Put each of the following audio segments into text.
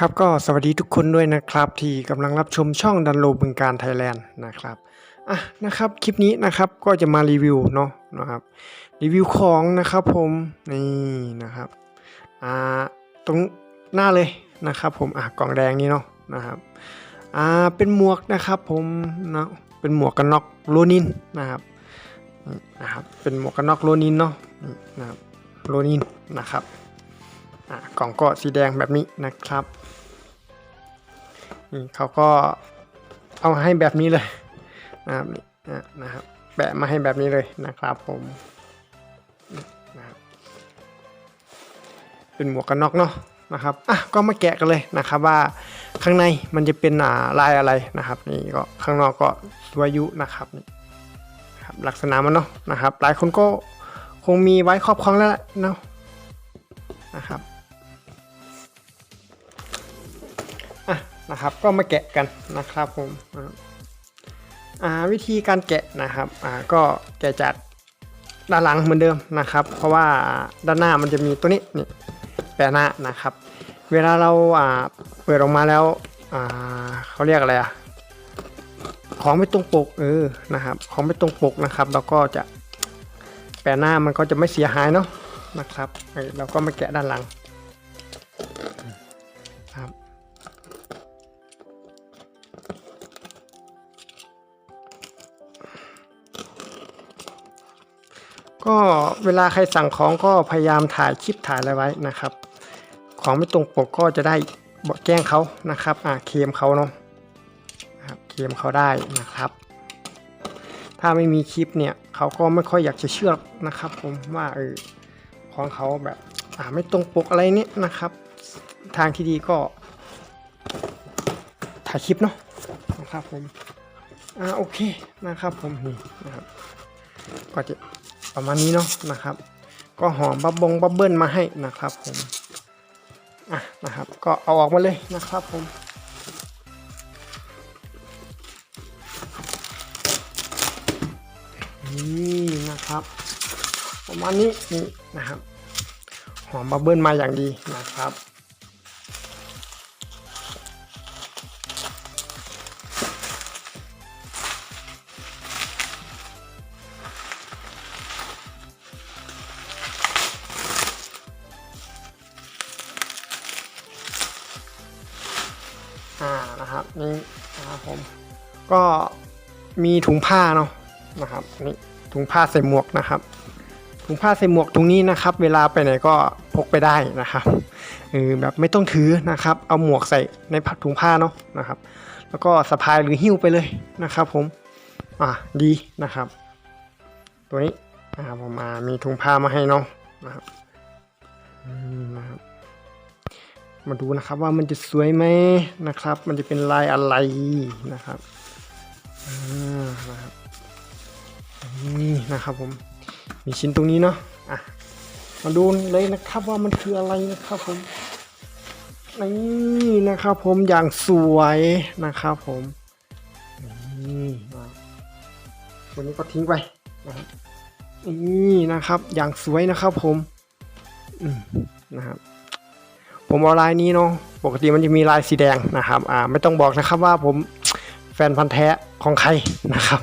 ครับก็สวัสดีทุกคนด้วยนะครับ ที่กำลังรับชมช่องดันโลบึงการไทยแลนด์นะครับอะนะครับคลิปนี้นะครับก็จะมารีวิวเนาะนะครับรีวิวของนะครับผมนี่นะครับอ่าตรงหน้าเลยนะครับ ผมอะกล่องแดงนี้เนาะนะครับอ่าเป็นหมวกนะครับผมเนาะเป็นหมวกกันน็อกโลนินนะครับนะครับเป็นหมวกกันน็อกโลนินเนาะนี่นะครับโลนินนะครับอะกล่องก็สีแดงแบบนี้นะครับ นี่เขาก็เอาให้แบบนี้เลยนะครับนี่นะนะครับแปะมาให้แบบนี้เลยนะครับผมนะครับเป็นหมวกกันน็อกเนาะนะครับอะก็มาแกะกันเลยนะครับว่าข้างในมันจะเป็นอ่าลายอะไรนะครับ นี่ก็ข้างนอกก็สวยอยุนะครับนี่นะครับลักษณะมันเนาะนะครับ หลายคนก็คงมีไว้ครอบครองแล้วเนาะนะครับ นะครับ ก็มาแกะกันนะครับผมวิธีการแกะนะครับก็แกะจากด้านหลังเหมือนเดิมนะครับ เพราะว่าด้านหน้ามันจะมีตัวนี้นี่แปะหน้านะครับ เวลาเราเปิดออกมาแล้วเขาเรียกอะไรอะของไม่ตรงปกเออนะครับ ของไม่ตรงปกนะครับเราก็จะแปะหน้ามันก็จะไม่เสียหายเนาะนะครับเราก็มาแกะด้านหลัง ก็เวลาใครสั่งของก็พยายามถ่ายคลิปถ่ายอะไรไว้นะครับ ของไม่ตรงปกก็จะได้บอกแจ้งเขานะครับอ่าเคมเขาเนาะครับเคมเขาได้นะครับ ถ้าไม่มีคลิปเนี่ยเขาก็ไม่ค่อยอยากจะเชื่อนะครับ ผมว่าเออของเขาแบบอ่าไม่ตรงปกอะไรเนี่ยนะครับ ทางที่ดีก็ ถ่ายคลิปเนาะนะครับผมอ่าโอเคนะครับผมนี่นะครับก็จะ ประมาณนี้เนาะนะครับ ก็หอมบับบงบับเบิ้ลมาให้นะครับผมอะนะครับก็เอาออกมาเลยนะครับผมนี่นะครับ ประมาณนี้นี่นะครับ หอมบับเบิ้ลมาอย่างดีนะครับ นะครับนี่นะครับผมก็มีถุงผ้าเนาะนะครับนี่ถุงผ้าใส่หมวกนะครับ ถุงผ้าใส่หมวกถุงนี้นะครับ เวลาไปไหนก็พกไปได้นะครับเออแบบไม่ต้องถือนะครับ เอาหมวกใส่ในถุงผ้าเนาะนะครับ แล้วก็สะพายหรือหิ้วไปเลยนะครับผมอ่าดีนะครับ ตัวนี้นะครับผมมามีถุงผ้ามาให้เนาะนะครับอืมนะครับ มาดูนะครับว่ามันจะสวยไหมนะครับ มันจะเป็นลายอะไรนะครับอ่านะครับนี่นะครับผมมีชิ้นตรงนี้เนาะอะมาดูเลยนะครับว่ามันคืออะไรนะครับผมนี่นะครับผมอย่างสวยนะครับผมนี่นะวันนี้ก็ทิ้งไปนะครับนี่นะครับอย่างสวยนะครับผมอืมนะครับ ผมเอาลายนี้เนาะปกติมันจะมีลายสีแดงนะครับอ่าไม่ต้องบอกนะครับว่าผมแฟนพันธ์แท้ของใครนะครับ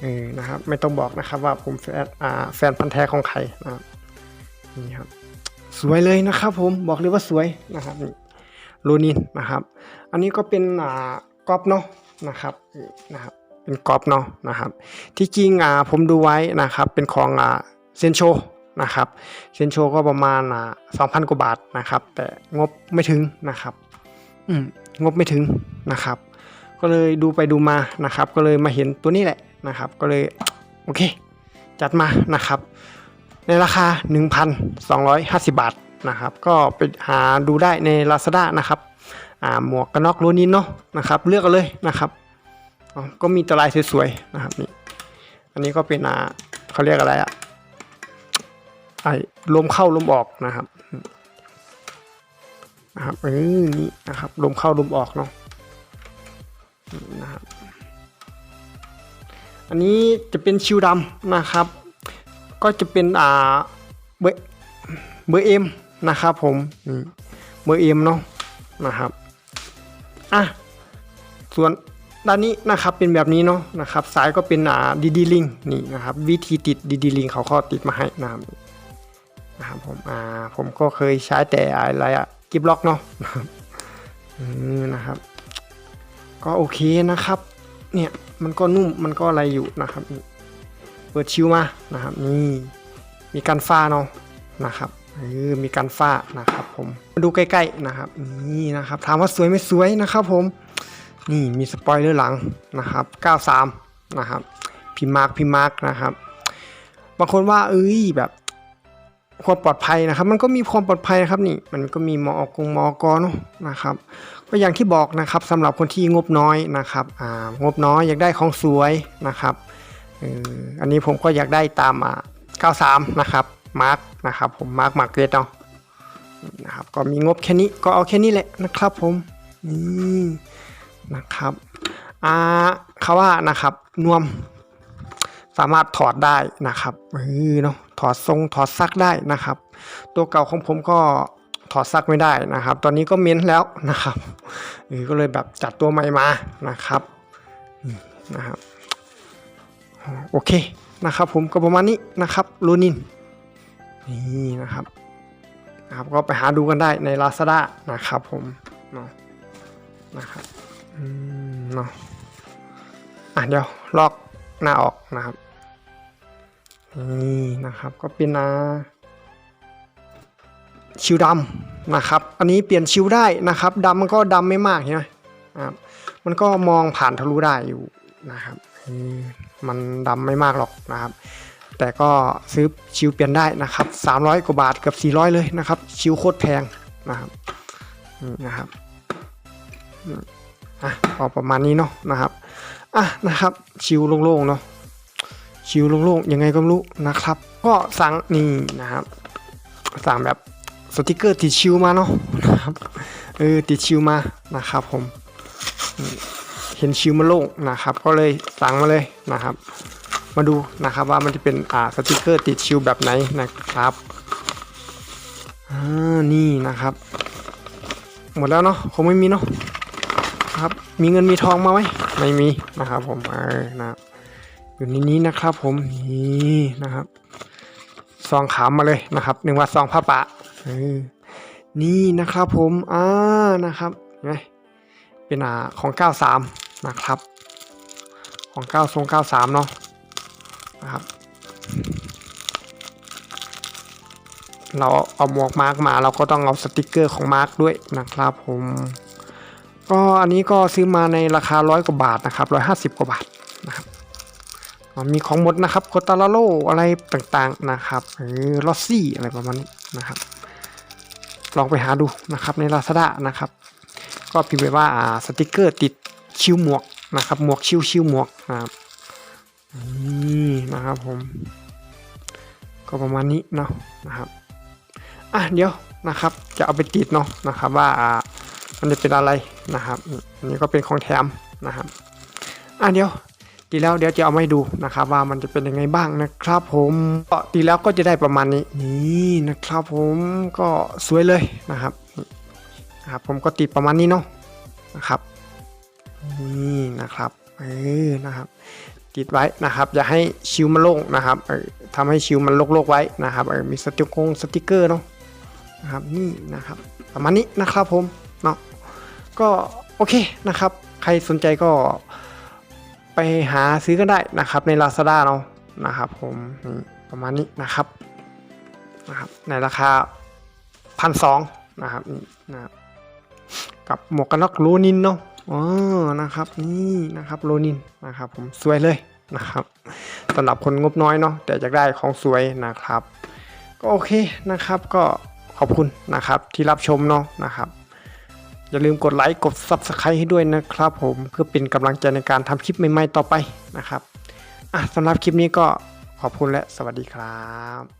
เออนะครับไม่ต้องบอกนะครับว่าผมแฟนอ่าแฟนพันธ์แท้ของใครนะครับนี่ครับสวยเลยนะครับผมบอกเลยว่าสวยนะครับนี่โลนินนะครับ อันนี้ก็เป็นอ่ากรอบเนาะนะครับนี่นะครับเป็นกรอบเนาะนะครับ ที่จริงอ่าผมดูไว้นะครับเป็นของอ่าเซนโช นะครับเซนโชก็ประมาณสองพันกว่าบาทนะครับ แต่งบไม่ถึงนะครับอืมงบไม่ถึงนะครับ ก็เลยดูไปดูมานะครับ ก็เลยมาเห็นตัวนี้แหละนะครับ ก็เลยโอเค จัดมานะครับ ในราคา 1,250 บาทนะครับ ก็ไปหาดูได้ใน Lazada นะครับอ่าหมวกกันน็อกโลนินเนาะนะครับ เลือกเลยนะครับก็มีแตลายสวยๆนะครับนี่อันนี้ก็เป็นอ่าเขาเรียกอะไรอะ ไอ้ลมเข้าลมออกนะครับนะครับเออนี่นะครับลมเข้าลมออกเนาะนะครับอันนี้จะเป็นชิวดำนะครับ ก็จะเป็นอ่าเบอร์เบอร์เอ็มนะครับผมเบอร์เอ็มเนาะนะครับอะส่วนด้านนี้นะครับเป็นแบบนี้เนาะนะครับสายก็เป็นอ่าดีดีลิงนี่นะครับวิธีติดดีดีลิงเขาก็ติดมาให้นะครับ นะครับผมอ่าผมก็เคยใช้แต่อะไรอะกิบล็อกเนาะนะครับอืมนะครับ ก็โอเคนะครับ เนี่ยมันก็นุ่มมันก็อะไรอยู่นะครับ เปิดชิวมานะครับ นี่มีการฟ้าเนาะนะครับเออมีการฟ้านะครับผมมาดูใกล้ๆนะครับ นี่นะครับ ถามว่าสวยไม่สวยนะครับผม นี่มีสปอยเลอร์หลังนะครับ 93 นะครับพิมพ์มาร์กพิมาร์กนะครับ บางคนว่าเอ้ยแบบ ความปลอดภัยนะครับ มันก็มีความปลอดภัยนะครับนี่มันก็มีมอกงมอกเนาะนะครับ ก็อย่างที่บอกนะครับสำหรับคนที่งบน้อยนะครับอ่างบน้อยอยากได้ของสวยนะครับอันนี้ผมก็อยากได้ตามอ่า93 นะครับมาร์กนะครับผมมาร์กมาร์เกตเนาะนะครับก็มีงบแค่นี้ก็เอาแค่นี้แหละนะครับผมนี่นะครับอ่าเขาว่านะครับนวมสามารถถอดได้นะครับเออเนาะ ถอดทรงถอดซักได้นะครับ ตัวเก่าของผมก็ถอดซักไม่ได้นะครับ ตอนนี้ก็เม้นแล้วนะครับเออก็เลยแบบจัดตัวใหม่มานะครับนะครับโอเคนะครับ ผมก็ประมาณนี้นะครับลูนินนี่นะครับนะครับ ก็ไปหาดูกันได้ใน Lazada นะครับผมเนาะนะครับอืมเนาะอะเดี๋ยวลอกหน้าออกนะครับ นี่นะครับก็เป็นอ่าชิวดำนะครับ อันนี้เปลี่ยนชิวได้นะครับดำมันก็ดำไม่มากใช่ไหมครับมันก็มองผ่านทะลุได้อยู่นะครับมันดำไม่มากหรอกนะครับ แต่ก็ซื้อชิวเปลี่ยนได้นะครับ 300 กว่าบาทเกับ400 เลยนะครับ ชิวโคตรแพงนะครับนะครับอะก็ประมาณนี้เนาะนะครับอะนะครับ ชิวโล่งๆเนาะ ชิวโล่งๆยังไงก็ไม่รู้นะครับ ก็สั่งนี่นะครับ สั่งแบบสติกเกอร์ติดชิวมาเนาะนะครับเออติดชิวมานะครับผมอืมเห็นชิวมาโล่งนะครับ ก็เลยสั่งมาเลยนะครับ มาดูนะครับว่ามันจะเป็นอ่าสติกเกอร์ติดชิวแบบไหนนะครับอ่านี่นะครับ หมดแล้วเนาะคงไม่มีเนาะครับมีเงินมีทองมาไหมไม่มีนะครับผมเออนะครับ อยู่ในนี้นะครับ ผมนี่นะครับซองขามมาเลยนะครับหนึ่งวัดซองผ้าปะนี่นะครับ ผมอ่านะครับเห็นไหมเป็นอ่าของ93นะครับ ของ9ทรง93เนาะนะครับเราเอาหมวกมาร์กมาเราก็ต้องเอาสติกเกอร์ของมาร์กด้วยนะครับผมก็อันนี้ก็ซื้อมาในราคาร้อยกว่าบาทนะครับร้อยห้าสิบกว่าบาท มีของหมดนะครับโคตาลาโลอะไรต่างๆนะครับเออลอซี่อะไรประมาณนี้นะครับ ลองไปหาดูนะครับใน Lazada นะครับ ก็พิมพ์ไปว่าสติกเกอร์ติดชิวหมวกนะครับหมวกชิวชิวหมวกนะครับนี่นะครับผม ก็ประมาณนี้เนาะนะครับอะเดี๋ยวนะครับจะเอาไปติดเนาะนะครับว่ามันจะเป็นอะไรนะครับอันนี้ก็เป็นของแถมนะครับอะเดี๋ยว ตีแล้วเดี๋ยวจะเอามาให้ดูนะครับว่ามันจะเป็นยังไงบ้างนะครับผมก็ตีแล้วก็จะได้ประมาณนี้นี่นะครับผมก็สวยเลยนะครับนะครับผมก็ติดประมาณนี้เนาะนะครับนี่นะครับเออนะครับ ติดไว้นะครับ อย่าให้ชิวมันโล่งนะครับเออทำให้ชิวมันโลกๆไว้นะครับเออมีสติกกงสติกเกอร์เนาะนะครับนี่นะครับ ประมาณนี้นะครับผมเนาะก็โอเคนะครับ ใครสนใจก็ ไปหาซื้อกันได้นะครับใน Lazada เนาะนะครับผมประมาณนี้นะครับนะครับในราคาพันสองนะครับนี่นะครับกับหมวกกันน็อกโลนินเนาะอ๋อนะครับนี่นะครับโลนินนะครับผมสวยเลยนะครับสำหรับคนงบน้อยเนาะแต่อยากได้ของสวยนะครับ ก็โอเคนะครับก็ขอบคุณนะครับที่รับชมเนาะนะครับ อย่าลืมกดไลค์กด Subscribe ให้ด้วยนะครับผมเพื่อเป็นกำลังใจในการทำคลิปใหม่ๆต่อไปนะครับอะสำหรับคลิปนี้ก็ขอบคุณและสวัสดีครับ